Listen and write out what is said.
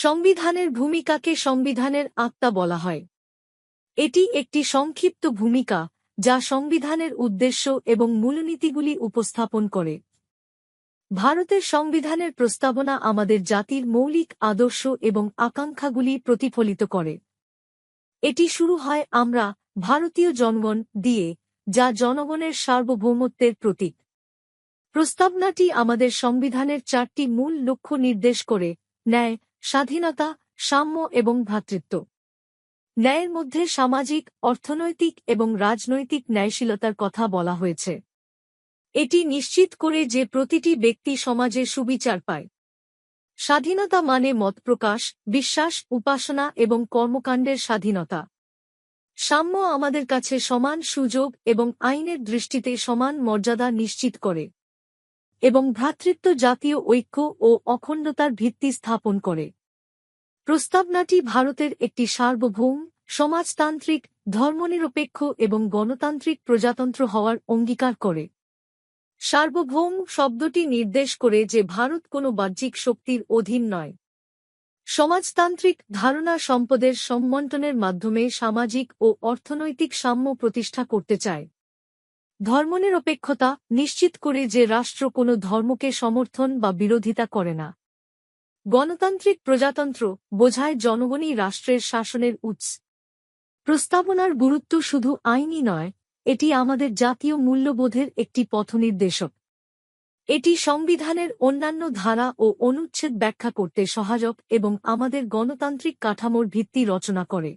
সংবিধানের ভূমিকাকে সংবিধানের আত্মা বলা হয়। এটি একটি সংক্ষিপ্ত ভূমিকা, যা সংবিধানের উদ্দেশ্য এবং মূলনীতিগুলি উপস্থাপন করে। ভারতের সংবিধানের প্রস্তাবনা আমাদের জাতির মৌলিক আদর্শ এবং আকাঙ্ক্ষাগুলি প্রতিফলিত করে। এটি শুরু হয় আমরা, ভারতীয় জনগণ, দিয়ে, যা জনগণের সার্বভৌমত্বের প্রতীক। প্রস্তাবনাটি আমাদের সংবিধানের চারটি মূল লক্ষ্য নির্দেশ করে, ন্যায় স্বাধীনতা, সাম্য এবং ভ্রাতৃত্ব। ন্যায়ের মধ্যে সামাজিক, অর্থনৈতিক এবং রাজনৈতিক ন্যায়শীলতার কথা বলা হয়েছে। এটি নিশ্চিত করে যে প্রতিটি ব্যক্তি সমাজে সুবিচার পায়। স্বাধীনতা মানে মত প্রকাশ, বিশ্বাস, উপাসনা এবং কর্মকাণ্ডের স্বাধীনতা। সাম্য আমাদের কাছে সমান সুযোগ এবং আইনের দৃষ্টিতে সমান মর্যাদা নিশ্চিত করে এবং ভ্রাতৃত্ব জাতীয় ঐক্য ও অখণ্ডতার ভিত্তি স্থাপন করে। প্রস্তাবনাটি ভারতের একটি সার্বভৌম, সমাজতান্ত্রিক, ধর্মনিরপেক্ষ এবং গণতান্ত্রিক প্রজাতন্ত্র হওয়ার অঙ্গীকার করে। সার্বভৌম শব্দটি নির্দেশ করে যে ভারত কোনো বাহ্যিক শক্তির অধীন নয়। সমাজতান্ত্রিক ধারণা সম্পদের সম্বন্টনের মাধ্যমে সামাজিক ও অর্থনৈতিক সাম্য প্রতিষ্ঠা করতে চায়। ধর্মনিরপেক্ষতা নিশ্চিত করে যে রাষ্ট্র কোনো ধর্মকে সমর্থন বা বিরোধিতা করে না। গণতান্ত্রিক প্রজাতন্ত্র বোঝায় জনগণই রাষ্ট্রের শাসনের উৎস। প্রস্তাবনার গুরুত্ব শুধু আইনি নয়, এটি আমাদের জাতীয় মূল্যবোধের একটি পথনির্দেশক। এটি সংবিধানের অন্যান্য ধারা ও অনুচ্ছেদ ব্যাখ্যা করতে সহায়ক এবং আমাদের গণতান্ত্রিক কাঠামোর ভিত্তি রচনা করে।